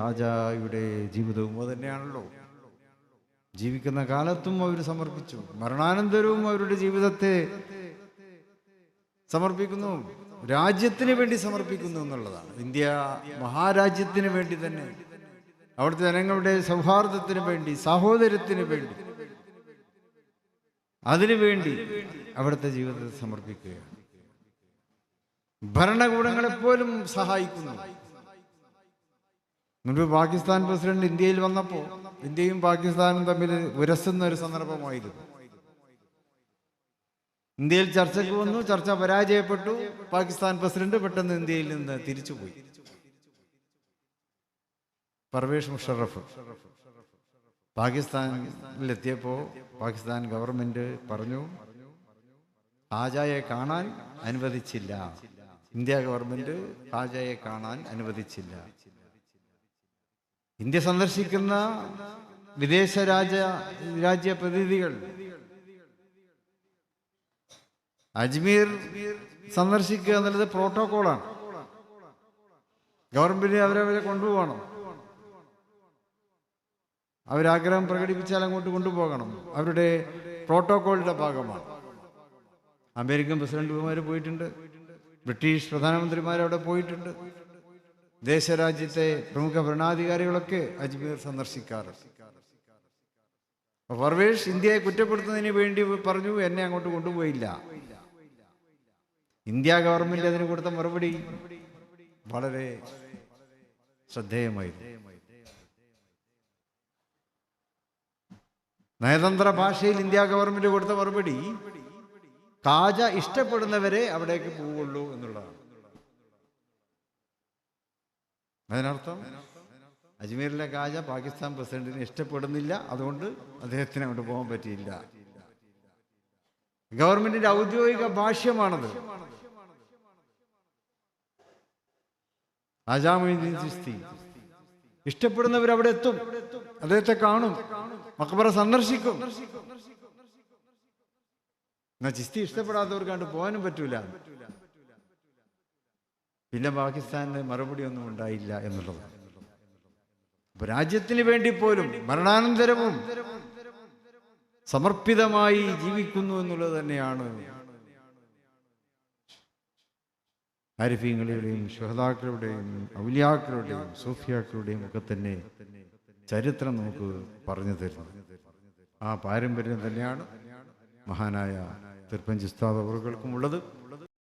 ഖാജായുടെ ജീവിതവും അത് തന്നെയാണല്ലോ ജീവിക്കുന്ന കാലത്തും അവർ സമർപ്പിച്ചു. മരണാനന്തരവും അവരുടെ ജീവിതത്തെ സമർപ്പിക്കുന്നു. രാജ്യത്തിന് വേണ്ടി സമർപ്പിക്കുന്നു എന്നുള്ളതാണ്. ഇന്ത്യ മഹാരാജ്യത്തിന് വേണ്ടി തന്നെ. അവിടുത്തെ ജനങ്ങളുടെ സൗഹാർദ്ദത്തിന് വേണ്ടി സഹോദരത്തിന് വേണ്ടി. അതിനുവേണ്ടി അവിടുത്തെ ജീവിതത്തെ സമർപ്പിക്കുകയാണ്. ഭരണകൂടങ്ങളെപ്പോലും സഹായിക്കുന്നു. മുൻപ് പാകിസ്ഥാൻ പ്രസിഡന്റ് ഇന്ത്യയിൽ വന്നപ്പോൾ ഇന്ത്യയും പാകിസ്ഥാനും തമ്മിൽ ഉരസുന്ന ഒരു സന്ദർഭമായിരുന്നു. ഇന്ത്യയിൽ ചർച്ചയ്ക്ക് വന്നു ചർച്ച പരാജയപ്പെട്ടു. പാകിസ്ഥാൻ പ്രസിഡന്റ് പെട്ടെന്ന് ഇന്ത്യയിൽ നിന്ന് തിരിച്ചുപോയി. പർവേഷ് മുഷറഫ് പാകിസ്ഥാനിലെത്തിയപ്പോൾ പാകിസ്ഥാൻ ഗവൺമെന്റ് പറഞ്ഞു ഹാജയെ കാണാൻ അനുവദിച്ചില്ല. ഇന്ത്യ ഗവൺമെന്റ് ഹാജയെ കാണാൻ അനുവദിച്ചില്ല. ഇന്ത്യ സന്ദർശിക്കുന്ന വിദേശ രാജ രാജ്യ പ്രതിനിധികൾ. അജ്മീർ സന്ദർശിക്കുക എന്നുള്ളത് പ്രോട്ടോകോളാണ് ഗവൺമെന്റ് അവരെ വരെ കൊണ്ടുപോകണം. അവരാഗ്രഹം പ്രകടിപ്പിച്ചാൽ അങ്ങോട്ട് കൊണ്ടുപോകണം. അവരുടെ പ്രോട്ടോകോളിന്റെ ഭാഗമാണ്. അമേരിക്കൻ പ്രസിഡന്റുമാർ പോയിട്ടുണ്ട്. ബ്രിട്ടീഷ് പ്രധാനമന്ത്രിമാർ അവിടെ പോയിട്ടുണ്ട്. ദേശരാജ്യത്തെ പ്രമുഖ ഭരണാധികാരികളൊക്കെ അജ്മീർ സന്ദർശിക്കാറുണ്ട് അപ്പൊ പർവേഷ് ഇന്ത്യയെ കുറ്റപ്പെടുത്തുന്നതിന് വേണ്ടി പറഞ്ഞു എന്നെ അങ്ങോട്ട് കൊണ്ടുപോയില്ല. ഇന്ത്യ ഗവൺമെന്റ് അതിന് കൊടുത്ത മറുപടി വളരെ ശ്രദ്ധേയമായിരുന്നു. നയതന്ത്ര ഭാഷയിൽ ഇന്ത്യ ഗവൺമെന്റ് കൊടുത്ത മറുപടി കാജ ഇഷ്ടപ്പെടുന്നവരെ അവിടേക്ക് പോവുള്ളൂ എന്നുള്ളതാണ്. അതിനർത്ഥം അജ്മീറിലെ കാജ പാകിസ്ഥാൻ പ്രസിഡന്റിനെ ഇഷ്ടപ്പെടുന്നില്ല. അതുകൊണ്ട് അദ്ദേഹത്തിന് അങ്ങോട്ട് പോകാൻ പറ്റിയില്ല. ഗവൺമെന്റിന്റെ ഔദ്യോഗിക ഭാഷ്യമാണത്. ഇഷ്ടപ്പെടുന്നവർ അവിടെ എത്തും. അദ്ദേഹത്തെ കാണും. മക്ബറ സന്ദർശിക്കും. എന്നാ ചിസ്തി ഇഷ്ടപ്പെടാത്തവർക്കാണ്ട് പോകാനും പറ്റൂല. പിന്നെ പാകിസ്ഥാന് മറുപടി ഒന്നും ഉണ്ടായില്ല എന്നുള്ളത്. രാജ്യത്തിന് വേണ്ടി പോലും മരണാനന്തരവും സമർപ്പിതമായി ജീവിക്കുന്നു എന്നുള്ളത് തന്നെയാണ് ആരിഫീങ്ങളുടെയും ഷഹദാക്കളുടെയും ഔലിയാക്കളുടെയും സൂഫിയാക്കളുടെയും ഒക്കെ തന്നെ ചരിത്രം നമുക്ക് പറഞ്ഞു തരുന്നത്. ആ പാരമ്പര്യം തന്നെയാണ് മഹാനായ തിരുപ്പഞ്ചിസ്താദ് അവർക്കും ഉള്ളത്.